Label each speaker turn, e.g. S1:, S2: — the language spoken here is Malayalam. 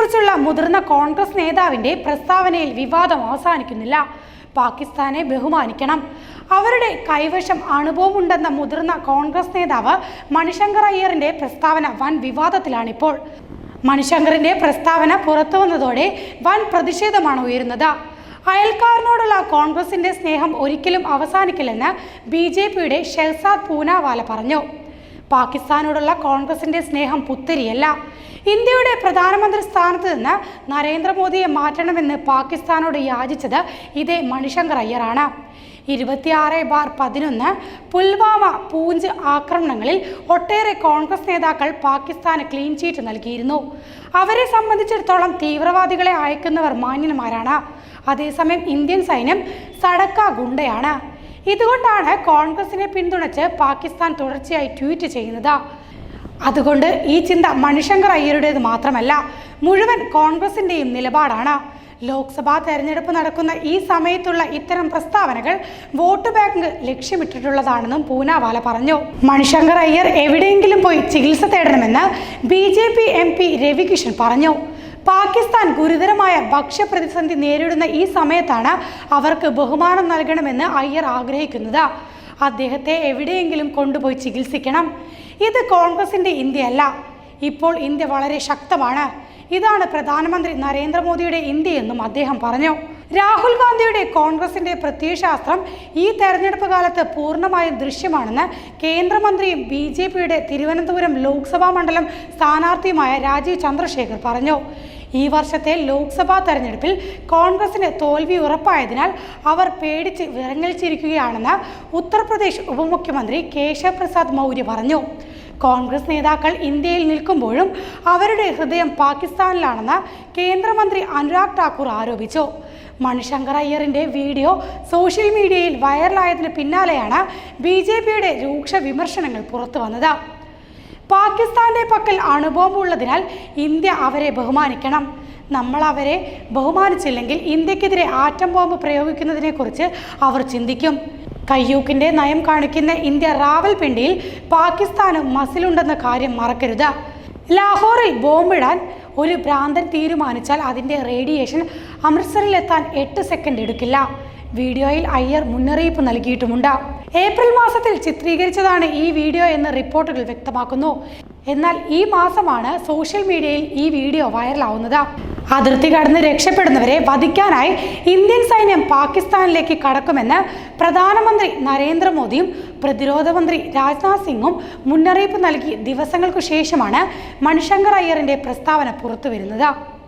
S1: ഇന്ത്യയെക്കുറിച്ചുള്ള മുതിർന്ന കോൺഗ്രസ് നേതാവിന്റെ പ്രസ്താവനയിൽ വിവാദം അവസാനിക്കുന്നില്ല പാകിസ്ഥാനെ ബഹുമാനിക്കണം അവരുടെ കൈവശം അണുഭവമുണ്ടെന്ന മുതിർന്ന കോൺഗ്രസ് നേതാവ് മണിശങ്കർ അയ്യറിന്റെ പ്രസ്താവന വൻ വിവാദത്തിലാണിപ്പോൾ മണിശങ്കറിന്റെ പ്രസ്താവന പുറത്തു വന്നതോടെ വൻ പ്രതിഷേധമാണ് ഉയരുന്നത് അയൽക്കാരനോടുള്ള കോൺഗ്രസിന്റെ സ്നേഹം ഒരിക്കലും അവസാനിക്കില്ലെന്ന് ബി ജെ പിയുടെ ഷെഹ്സാദ് പൂനാവാല പറഞ്ഞു പാകിസ്ഥാനോടുള്ള കോൺഗ്രസിന്റെ സ്നേഹം പുത്തരിയല്ല ഇന്ത്യയുടെ പ്രധാനമന്ത്രി സ്ഥാനത്ത് നിന്ന് നരേന്ദ്രമോദിയെ മാറ്റണമെന്ന് പാകിസ്ഥാനോട് യാചിച്ചത് ഇതേ മണിശങ്കർ അയ്യറാണ് ഇരുപത്തിയാറ് ബാർ പതിനൊന്ന് പുൽവാമ പൂഞ്ച് ആക്രമണങ്ങളിൽ ഒട്ടേറെ കോൺഗ്രസ് നേതാക്കൾ പാകിസ്ഥാന് ക്ലീൻ ചീറ്റ് നൽകിയിരുന്നു അവരെ സംബന്ധിച്ചിടത്തോളം തീവ്രവാദികളെ അയക്കുന്നവർ മാന്യന്മാരാണ് അതേസമയം ഇന്ത്യൻ സൈന്യം സടക്ക ഗുണ്ടയാണ് ഇതുകൊണ്ടാണ് കോൺഗ്രസിനെ പിന്തുണച്ച് പാകിസ്ഥാൻ തുടർച്ചയായി ട്വീറ്റ് ചെയ്യുന്നത് അതുകൊണ്ട് ഈ ചിന്ത മണിശങ്കർ അയ്യരുടേത് മാത്രമല്ല മുഴുവൻ കോൺഗ്രസിൻ്റെയും നിലപാടാണ് ലോക്സഭാ തെരഞ്ഞെടുപ്പ് നടക്കുന്ന ഈ സമയത്തുള്ള ഇത്തരം പ്രസ്താവനകൾ വോട്ട് ബാങ്ക് ലക്ഷ്യമിട്ടിട്ടുള്ളതാണെന്നും പൂനാവാല പറഞ്ഞു മണിശങ്കർ അയ്യർ എവിടെയെങ്കിലും പോയി ചികിത്സ തേടണമെന്ന് B J P M P Ravikishan പറഞ്ഞു പാകിസ്ഥാൻ ഗുരുതരമായ ഭക്ഷ്യപ്രതിസന്ധി നേരിടുന്ന ഈ സമയത്താണ് അവർക്ക് ബഹുമാനം നൽകണമെന്ന് അയ്യർ ആഗ്രഹിക്കുന്നത് അദ്ദേഹത്തെ എവിടെയെങ്കിലും കൊണ്ടുപോയി ചികിത്സിക്കണം ഇത് കോൺഗ്രസിൻ്റെ ഇന്ത്യയല്ല ഇപ്പോൾ ഇന്ത്യ വളരെ ശക്തമാണ് ഇതാണ് പ്രധാനമന്ത്രി നരേന്ദ്രമോദിയുടെ ഇന്ത്യയെന്നും അദ്ദേഹം പറഞ്ഞു രാഹുൽ ഗാന്ധിയുടെ കോൺഗ്രസിന്റെ പ്രത്യയശാസ്ത്രം ഈ തെരഞ്ഞെടുപ്പ് കാലത്ത് പൂർണ്ണമായും ദൃശ്യമാണെന്ന് കേന്ദ്രമന്ത്രിയും ബി ജെ പിയുടെ തിരുവനന്തപുരം ലോക്സഭാ മണ്ഡലം സ്ഥാനാർത്ഥിയുമായ രാജീവ് ചന്ദ്രശേഖർ പറഞ്ഞു ഈ വർഷത്തെ ലോക്സഭാ തെരഞ്ഞെടുപ്പിൽ കോൺഗ്രസിന് തോൽവി ഉറപ്പായതിനാൽ അവർ പേടിച്ച് വിറങ്ങലിച്ചിരിക്കുകയാണെന്ന് ഉത്തർപ്രദേശ് ഉപമുഖ്യമന്ത്രി കേശവ് പ്രസാദ് മൗര്യ പറഞ്ഞു കോൺഗ്രസ് നേതാക്കൾ ഇന്ത്യയിൽ നിൽക്കുമ്പോഴും അവരുടെ ഹൃദയം പാകിസ്ഥാനിലാണെന്ന് കേന്ദ്രമന്ത്രി അനുരാഗ് ഠാക്കൂർ ആരോപിച്ചു മണിശങ്കർ അയ്യറിൻ്റെ വീഡിയോ സോഷ്യൽ മീഡിയയിൽ വൈറലായതിന് പിന്നാലെയാണ് ബി ജെ പിയുടെ രൂക്ഷ വിമർശനങ്ങൾ പുറത്തു വന്നത് പാകിസ്ഥാന്റെ പക്കൽ അണുബോംബ് ഉള്ളതിനാൽ ഇന്ത്യ അവരെ ബഹുമാനിക്കണം നമ്മൾ അവരെ ബഹുമാനിച്ചില്ലെങ്കിൽ ഇന്ത്യക്കെതിരെ ആറ്റം ബോംബ് പ്രയോഗിക്കുന്നതിനെക്കുറിച്ച് അവർ ചിന്തിക്കും കയ്യൂക്കിൻ്റെ നയം കാണിക്കുന്ന ഇന്ത്യ റാവൽപിണ്ടിയിൽ പാകിസ്ഥാനും മസിലുണ്ടെന്ന കാര്യം മറക്കരുത് ലാഹോറിൽ ബോംബിടാൻ ഒരു ഭ്രാന്തൻ തീരുമാനിച്ചാൽ അതിൻ്റെ റേഡിയേഷൻ അമൃത്സറിൽ എത്താൻ എട്ട് സെക്കൻഡ് എടുക്കില്ല വീഡിയോയിൽ അയ്യർ മുന്നറിയിപ്പ് നൽകിയിട്ടുമുണ്ട് ഏപ്രിൽ മാസത്തിൽ ചിത്രീകരിച്ചതാണ് ഈ വീഡിയോ എന്ന് റിപ്പോർട്ടുകൾ വ്യക്തമാക്കുന്നു എന്നാൽ ഈ മാസമാണ് സോഷ്യൽ മീഡിയയിൽ ഈ വീഡിയോ വൈറലാവുന്നത് അതിർത്തി കടന്ന് രക്ഷപ്പെടുന്നവരെ വധിക്കാനായി ഇന്ത്യൻ സൈന്യം പാകിസ്ഥാനിലേക്ക് കടക്കുമെന്ന് പ്രധാനമന്ത്രി നരേന്ദ്രമോദിയും പ്രതിരോധ മന്ത്രി രാജ്നാഥ് സിംഗും മുന്നറിയിപ്പ് നൽകി ദിവസങ്ങൾക്കു ശേഷമാണ് മണിശങ്കർ അയ്യറിന്റെ പ്രസ്താവന പുറത്തുവരുന്നത്